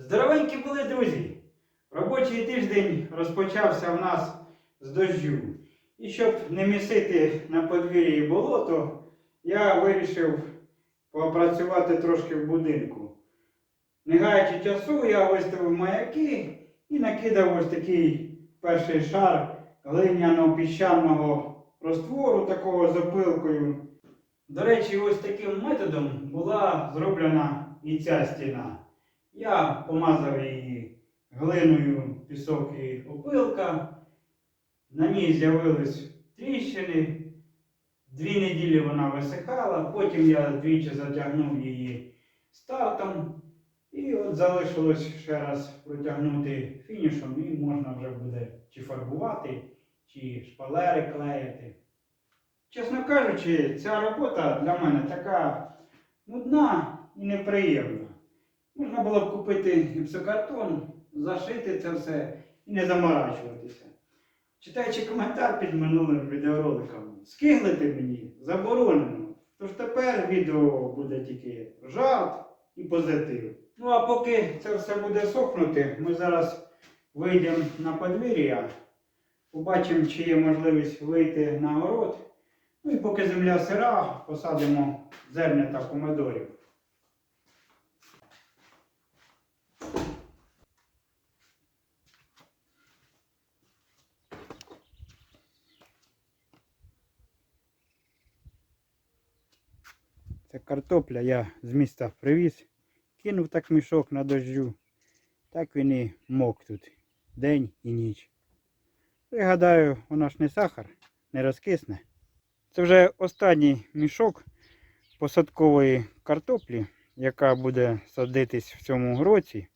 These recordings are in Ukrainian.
Здоровенькі були друзі! Робочий тиждень розпочався в нас з дощу. І щоб не місити на подвір'ї болото, я вирішив попрацювати трошки в будинку. Не гаючи часу, я виставив маяки і накидав ось такий перший шар глиняно-піщаного розтвору, такого з опилкою. До речі, ось таким методом була зроблена і ця стіна. Я помазав її глиною, пісок і опилка. На ній з'явились тріщини. Дві неділі вона висихала, потім я двічі затягнув її стартом. І от залишилось ще раз протягнути фінішом, і можна вже буде чи фарбувати, чи шпалери клеїти. Чесно кажучи, ця робота для мене така нудна і неприємна. Можна було б купити гіпсокартон, зашити це все і не заморачуватися. Читаючи коментар під минулим відеороликом, скиглити мені заборонено. Тож тепер відео буде тільки жарт і позитив. Ну а поки це все буде сохнути, ми зараз вийдемо на подвір'я, побачимо, чи є можливість вийти на город. Ну і поки земля сира, посадимо зерня та помидорів. Це картопля я з міста привіз. Кинув так мішок на дождю. Так він і мок тут день і ніч. Я гадаю, вона ж не сахар, не розкисне. Це вже останній мішок посадкової картоплі, яка буде садитись в цьому році.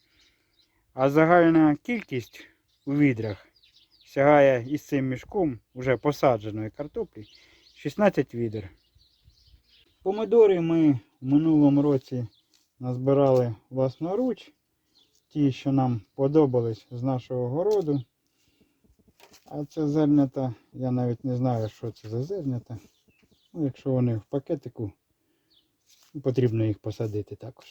А загальна кількість у відрах сягає із цим мішком вже посадженої картоплі 16 відер. Помидори ми в минулому році назбирали власноруч. Ті, що нам подобались з нашого городу. А це зернята, я навіть не знаю, що це за зернята. Ну, якщо вони в пакетику, потрібно їх посадити також.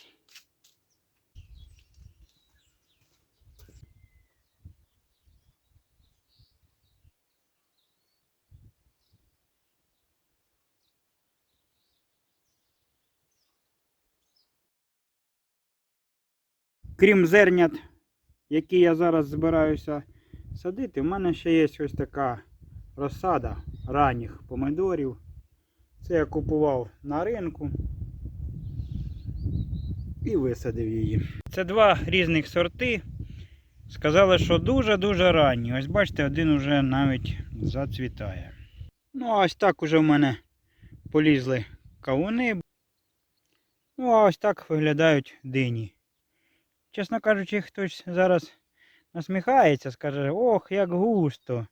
Крім зернят, які я зараз збираюся садити, в мене ще є ось така розсада ранніх помидорів. Це я купував на ринку і висадив її. Це два різних сорти. Сказали, що дуже-дуже ранні. Ось бачите, один уже навіть зацвітає. Ну, а ось так уже в мене полізли кавуни. Ну, а ось так виглядають дині. Чесно кажучи, хтось зараз насміхається, скаже, ох, як густо.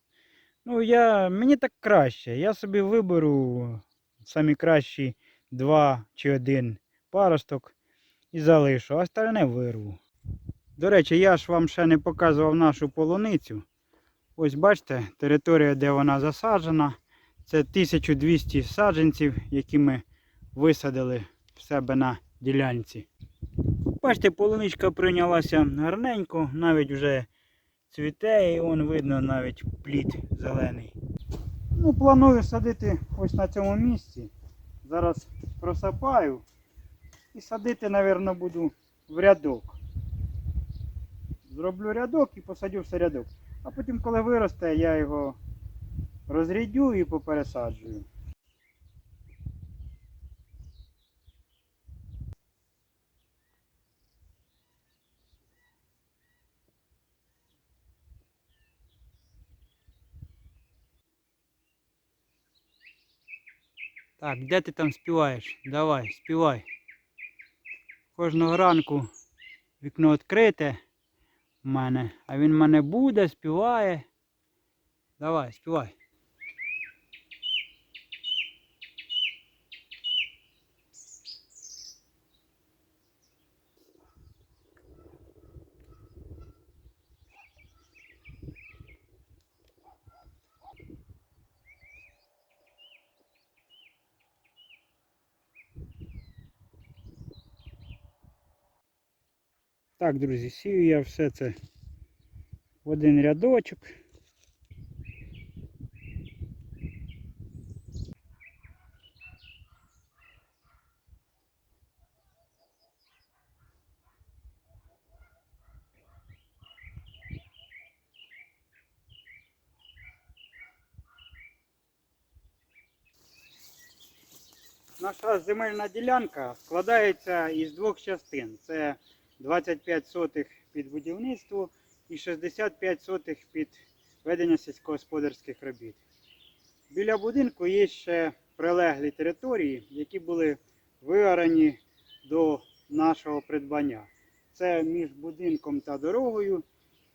Ну, я, мені так краще. Я собі виберу самі кращі два чи один паросток і залишу, а остальне вирву. До речі, я ж вам ще не показував нашу полуницю. Ось бачите, територія, де вона засаджена. Це 1200 саджанців, які ми висадили в себе на ділянці. Бачите, полуничка прийнялася гарненько, навіть вже цвіте і вон видно навіть плід зелений. Ну, планую садити ось на цьому місці. Зараз просапаю і садити, мабуть, буду в рядок. Зроблю рядок і посадю все рядок. А потім, коли виросте, я його розрядю і попересаджую. Так, де ти там співаєш? Давай, співай. Кожного ранку вікно відкрите в мене, а він в мене буде, співає. Давай, співай. Так, друзі, сію я все це в один рядочок. Наша земельна ділянка складається із двох частин. Це 25 сотих під будівництво і 65 сотих під ведення сільськогосподарських робіт. Біля будинку є ще прилеглі території, які були виорані до нашого придбання. Це між будинком та дорогою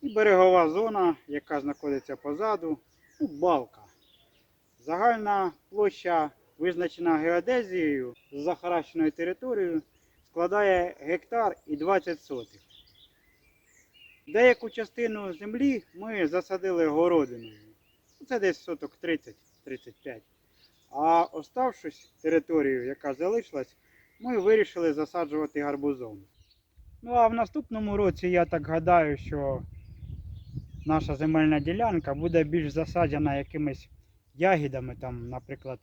і берегова зона, яка знаходиться позаду, ну, балка. Загальна площа визначена геодезією з захаращеною територією, складає гектар і 20 сотих. Деяку частину землі ми засадили городиною. Це десь соток 30-35. А оставшись територію, яка залишилась, ми вирішили засаджувати гарбузом. Ну а в наступному році я так гадаю, що наша земельна ділянка буде більш засаджена якимись ягідами, там, наприклад,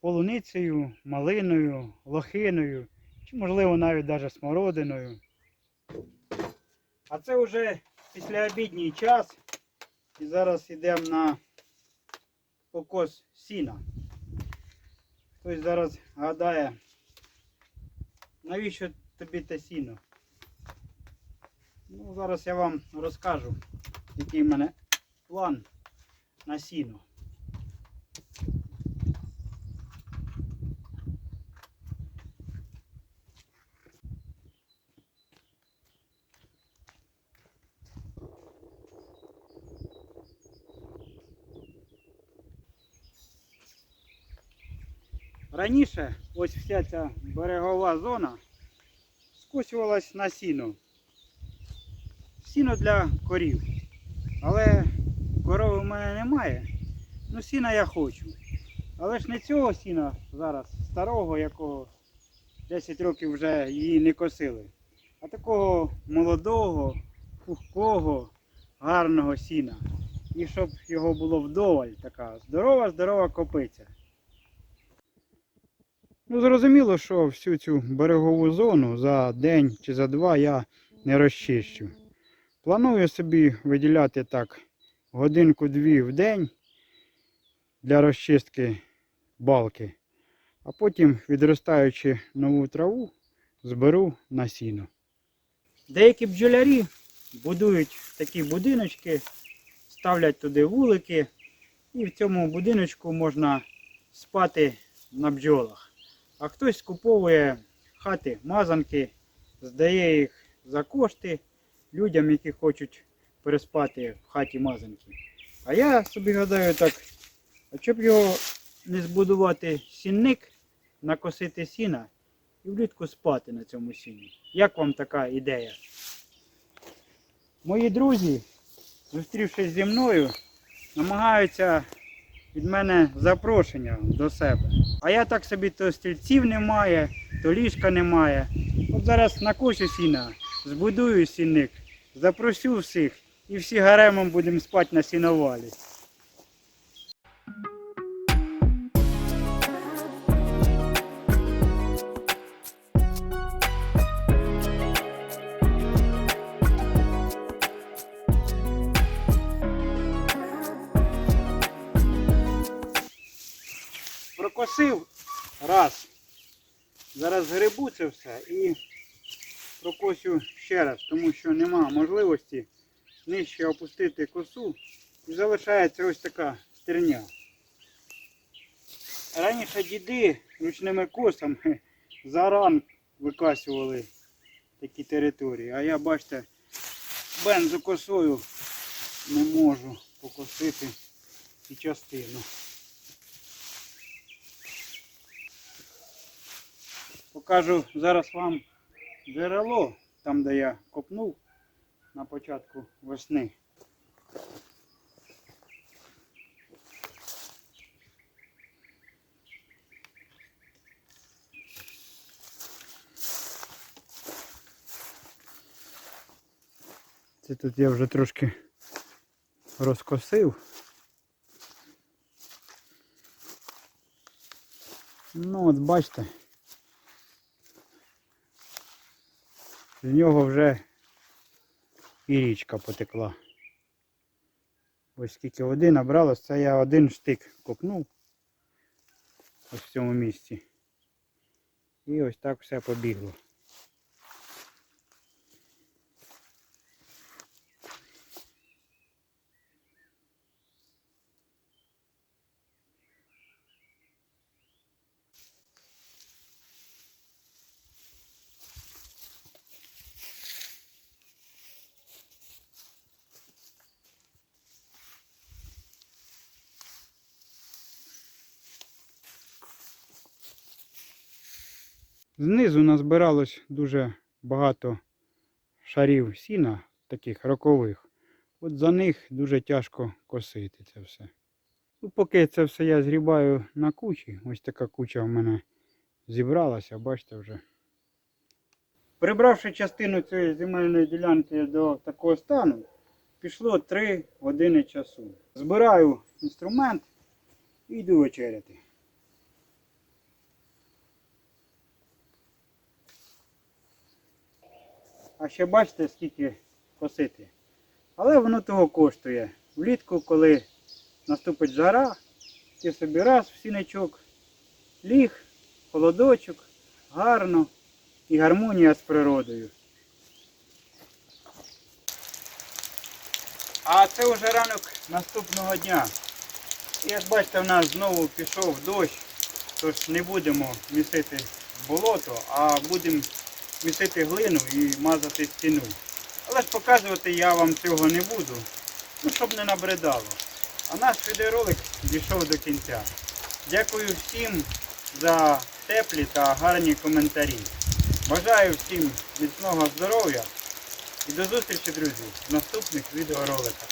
полуницею, малиною, лохиною, чи можливо навіть даже смородиною. А це вже післяобідній час. І зараз йдемо на покос сіна. Хтось зараз гадає, навіщо тобі те сіно? Ну, зараз я вам розкажу, який в мене план на сіно. Раніше ось вся ця берегова зона скусювалась на сіно. Сіно для корів. Але корови в мене немає. Ну сіна я хочу. Але ж не цього сіна зараз, старого, якого 10 років вже її не косили. А такого молодого, пухкого, гарного сіна. І щоб його було вдоволь, така здорова-здорова копиця. Ну, зрозуміло, що всю цю берегову зону за день чи за два я не розчищу. Планую собі виділяти так годинку-дві в день для розчистки балки, а потім, відростаючи нову траву, зберу на сіно. Деякі бджолярі будують такі будиночки, ставлять туди вулики, і в цьому будиночку можна спати на бджолах. А хтось скуповує хати, мазанки, здає їх за кошти людям, які хочуть переспати в хаті мазанки. А я собі гадаю так, а щоб його не збудувати сінник, накосити сіна і влітку спати на цьому сіні. Як вам така ідея? Мої друзі, зустрівшись зі мною, намагаються від мене запрошення до себе. А я так собі то стільців немає, то ліжка немає. От зараз накошу сіна, збудую сінник, запрошу всіх і всі гаремом будемо спати на сіновалі. Прокосив раз. Зараз грибу це все і прокосю ще раз, тому що нема можливості нижче опустити косу і залишається ось така стерня. Раніше діди ручними косами заран викасували такі території, а я, бачите, бензокосою не можу покосити і частину. Покажу зараз вам джерело, там де я копнув на початку весни. Це тут я вже трошки розкосив. Ну от бачите. З нього вже і річка потекла. Ось скільки води набралось, це я один штик копнув ось в цьому місці. І ось так все побігло. Знизу назбиралось дуже багато шарів сіна, таких рокових. От за них дуже тяжко косити це все. Ну, поки це все я зрібаю на кучі, ось така куча в мене зібралася, бачите вже. Прибравши частину цієї земельної ділянки до такого стану, пішло 3 години часу. Збираю інструмент і йду вечеряти. А ще бачите, скільки косити. Але воно того коштує. Влітку, коли наступить жара, ти собі раз в сінечок, ліг, холодочок, гарно і гармонія з природою. А це вже ранок наступного дня. Як бачите, в нас знову пішов дощ, тож не будемо місити болото, а будемо місити глину і мазати стіну. Але ж показувати я вам цього не буду, ну щоб не набридало. А наш відеоролик дійшов до кінця. Дякую всім за теплі та гарні коментарі. Бажаю всім міцного здоров'я і до зустрічі, друзі, в наступних відеороликах.